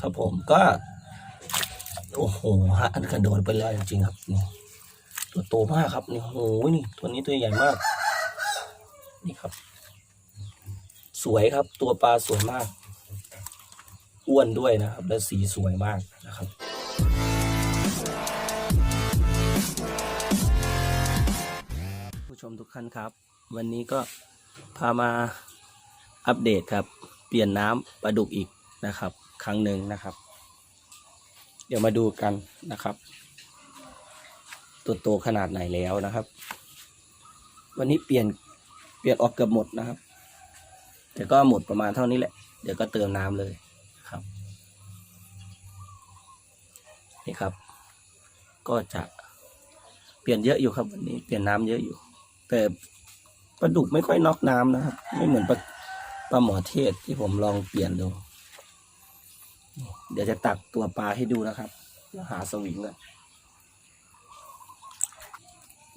ครับผมก็โอ้โหฮะอันกระโดดไปเลยจริงครับนี่ตัวโตมากครับนี่โอ้โหนี่ตัวนี้ตัวใหญ่มาก นี่ครับ สวยครับ ตัวปลาสวยมาก อ้วนด้วยนะครับ และสีสวยมากนะครับผู้ชมทุกท่านครับ วันนี้ก็พามาอัปเดตครับ เปลี่ยนน้ำปลาดุกอีกนะครับ ครั้งหนึ่งนะครับ เดี๋ยวมาดูกันนะครับ ตัวโตขนาดไหนแล้วนะครับ วันนี้เปลี่ยนเปลี่ยนออกเกือบหมดนะครับ แต่ก็หมดประมาณเท่านี้แหละ เดี๋ยวก็เติมน้ำเลยครับ นี่ครับ ก็จะเปลี่ยนเยอะอยู่ครับวันนี้เปลี่ยนน้ำเยอะอยู่ แต่ปลาดุกไม่ค่อยน็อกน้ำนะครับ ไม่เหมือนปลาปลาหมอเทศที่ผมลองเปลี่ยนดู เดี๋ยวจะตักตัวปลาให้ดูนะครับ เดี๋ยวหาสวิงก่อน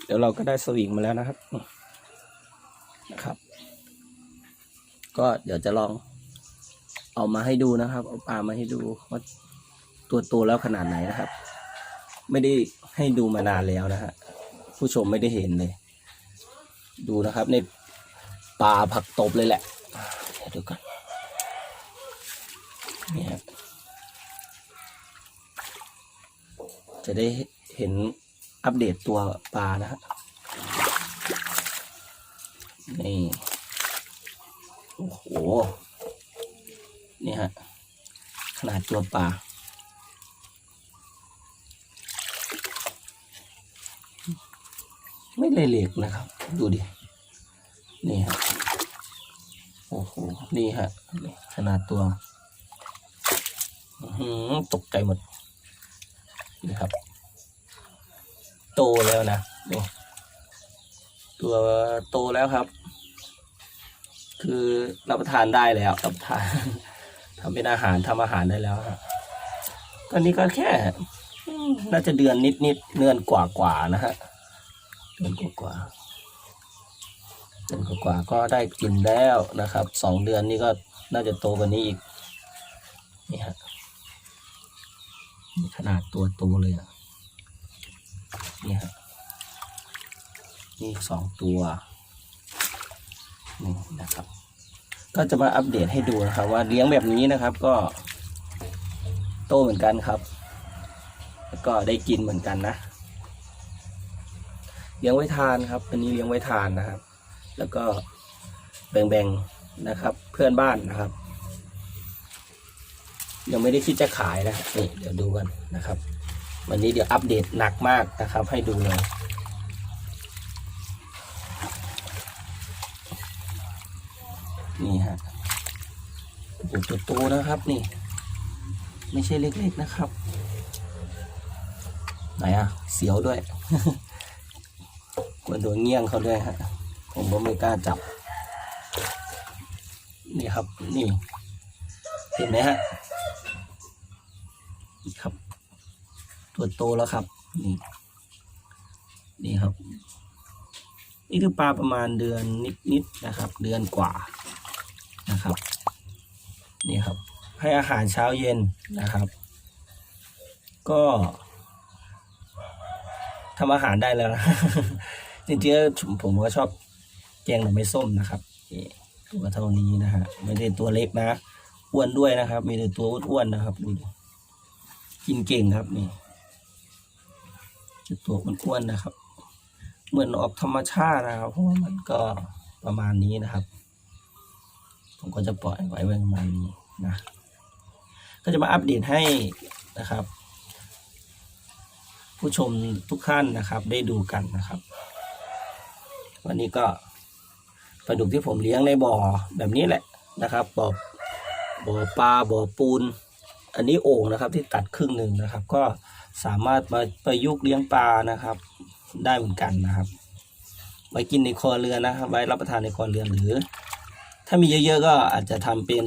เดี๋ยวเราก็ได้สวิงมาแล้วนะครับ นะครับ ก็เดี๋ยวจะลองเอามาให้ดูนะครับ เอาปลามาให้ดูว่าตัวโตแล้วขนาดไหนนะครับ ไม่ได้ให้ดูมานานแล้วนะฮะผู้ชมไม่ได้เห็นเลย ดูนะครับในปลาผักตบเลยแหละเดี๋ยวดูกันนี่ครับ จะได้เห็นอัปเดตตัวปลานะฮะนี่โอ้โหนี่ฮะขนาดตัวปลาไม่เลยเหล็กนะครับ ดูดิ นี่ฮะโอ้โห นี่ฮะขนาดตัวหือตกใจหมด นี่ครับ โตแล้วนะตัวโตแล้วครับ คือรับประทานได้แล้วรับประทานทำเป็นอาหารทำอาหารได้แล้วครับตอนนี้ก็แค่น่าจะเดือนนิดนิดเดือนกว่ากว่านะฮะเดือนกว่าๆเดือนกว่าๆก็ได้กินแล้วนะครับสองเดือนนี่ก็น่าจะโตกว่านี้อีกนี่ฮะ ขนาดตัวโตเลยอะนี่ฮะนี่สองตัวนี่นะครับ ก็จะมาอัปเดตให้ดูนะครับ ว่าเลี้ยงแบบนี้นะครับก็ โตเหมือนกันครับ แล้วก็ได้กินเหมือนกันนะเลี้ยงไว้ทานครับอันนี้เลี้ยงไว้ทานนะครับ แล้วก็แบ่งๆนะครับ เพื่อนบ้านนะครับ ยังไม่ได้คิดจะขายนะนี่เดี๋ยวดูกันนะครับ วันนี้เดี๋ยวอัปเดตหนักมากนะครับ ให้ดูเลยนี่ฮะโอ้โตัวโตนะครับนี่ ไม่ใช่เล็กๆนะครับ ไหนอะเสียวด้วยกลัวโดนเงี้ยงเขาด้วยฮะผมก็ไม่กล้าจับ นี่ครับนี่ เห็นไหมฮะ นี่ครับ ตัวโตแล้วครับ นี่ นี่ครับ นี่คือปลาประมาณเดือนนิดๆนะครับ เดือนกว่านะครับ นี่ครับ ให้อาหารเช้าเย็นนะครับ ก็ทำอาหารได้แล้วนะจริงๆผมก็ชอบแกงหน่อไม้ส้มนะครับตัวเท่านี้นะฮะไม่ได้ตัวเล็กนะอ้วนด้วยนะครับ มีแต่ตัวอ้วนๆนะครับดูกินเก่งครับนี่ จะตัวอ้วนๆนะครับ เหมือนออกธรรมชาตินะครับ เพราะว่ามันก็ประมาณนี้นะครับ ผมก็จะปล่อยไว้ประมาณนี้นะ ก็จะมาอัปเดตให้นะครับ ผู้ชมทุกท่านนะครับ ได้ดูกันนะครับ วันนี้ก็ปลาดุกที่ผมเลี้ยงในบ่อแบบนี้แหละนะครับบ่อบ่อปลาบ่อปูน อันนี้โอ่งนะครับ ที่ตัดครึ่งหนึ่งนะครับ ก็ สามารถมาประยุกต์เลี้ยงปลานะครับ ได้เหมือนกันนะครับ ไว้กินในครัวเรือนนะครับ ไว้รับประทานในครัวเรือนหรือ ถ้ามีเยอะๆก็อาจจะทำเป็น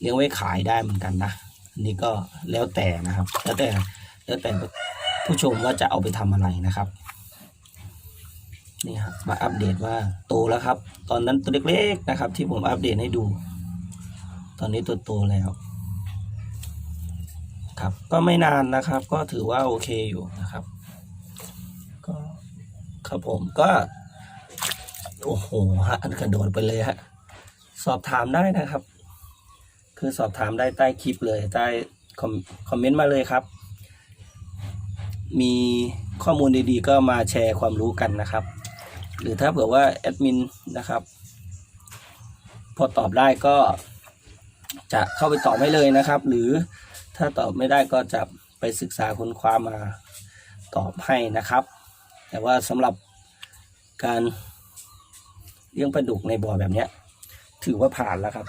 เลี้ยงไว้ขายได้เหมือนกันนะอันนี้ก็แล้วแต่นะครับ แล้วแต่แล้วแต่ผู้ชมว่าจะเอาไปทำอะไรนะครับนี่ครับมาอัปเดตว่าโตแล้วครับ ตอนนั้นตัวเล็กๆนะครับ ที่ผมอัปเดตให้ดู ตอนนี้ตัวโตแล้ว ครับ ก็ไม่นานนะครับ ก็ถือว่าโอเคอยู่นะครับ ก็ครับผมก็ โอ้โหฮะกระโดดไปเลยฮะสอบถามได้นะครับ คือสอบถามได้ใต้คลิปเลยใต้คอมคอมเมนต์มาเลยครับ มีข้อมูลดีๆ ก็มาแชร์ความรู้กันนะครับ หรือถ้าเผื่อว่าแอดมินนะครับ พอตอบได้ก็จะเข้าไปตอบให้เลยนะครับ หรือ ถ้าตอบไม่ได้ก็จะไปศึกษาค้นคว้ามาตอบให้นะครับ แต่ว่าสำหรับการเลี้ยงปลาดุกในบ่อแบบนี้ถือว่าผ่านแล้วครับ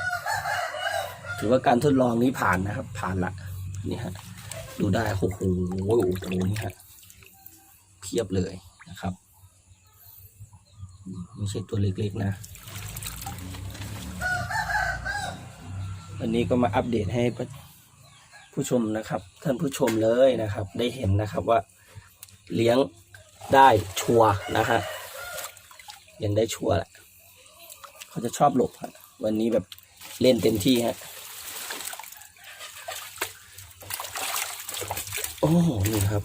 ถือว่าการทดลองนี้ผ่านนะครับ ผ่านละนี่ฮะดูได้โอ้โหโอ้โหนี่ฮะเพียบเลยนะครับไม่ใช่ตัวเล็กๆนะ วันนี้ก็มาอัปเดตให้ ผู้ชมนะครับ ท่านผู้ชมเลยนะครับ ได้เห็นนะครับว่าเลี้ยงได้ชัวร์นะฮะเลี้ยงได้ชัวร์แหละเขาจะชอบหลบครับวันนี้แบบเล่นเต็มที่ฮะโอ้นี่ครับ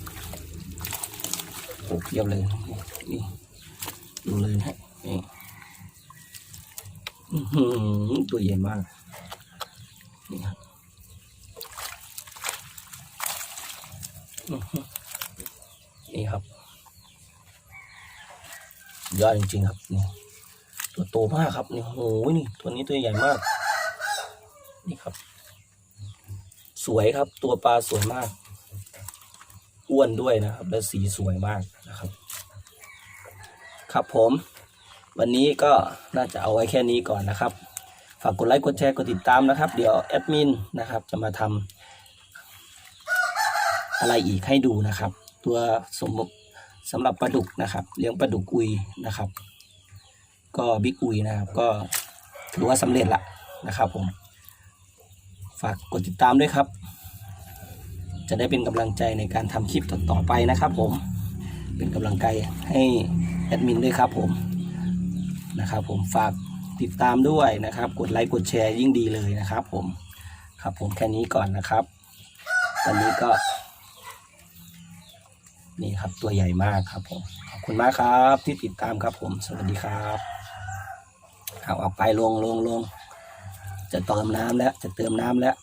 โอ้เพียบเลยนี่ดูเลยนะฮะนี่อื้อหือตัวใหญ่มาก นี่ครับอื้อหือนี่ครับ ยอดจริงๆครับนี่ตัวโตมากครับนี่โอ้โหนี่ตัวนี้ตัวใหญ่มาก นี่ครับ สวยครับ ตัวปลาสวยมาก อ้วนด้วยนะครับ และสีสวยมากนะครับ ครับผม วันนี้ก็น่าจะเอาไว้แค่นี้ก่อนนะครับ ฝากกดไลค์กดแชร์กดติดตามนะครับ เดี๋ยวแอดมินนะครับ จะมาทำอะไรอีกให้ดูนะครับ ตัวสม สำหรับปลาดุกนะครับ เลี้ยงปลาดุกอุยนะครับ ก็บิ๊กอุยนะครับ ก็ถือว่าสำเร็จละนะครับผม ฝากกดติดตามด้วยครับ จะได้เป็นกำลังใจในการทำคลิปต่อๆไปนะครับผม เป็นกำลังใจให้แอดมินด้วยครับผมนะครับผมฝากติดตามด้วยนะครับ กดไลค์กดแชร์ยิ่งดีเลยนะครับผมครับผมแค่นี้ก่อนนะครับ วันนี้ก็ นี่ครับตัวใหญ่มากครับผมขอบคุณมากครับที่ติดตามครับผม สวัสดีครับเอาออกไปลงลงลงจะเติมน้ำแล้ว จะเติมน้ำแล้ว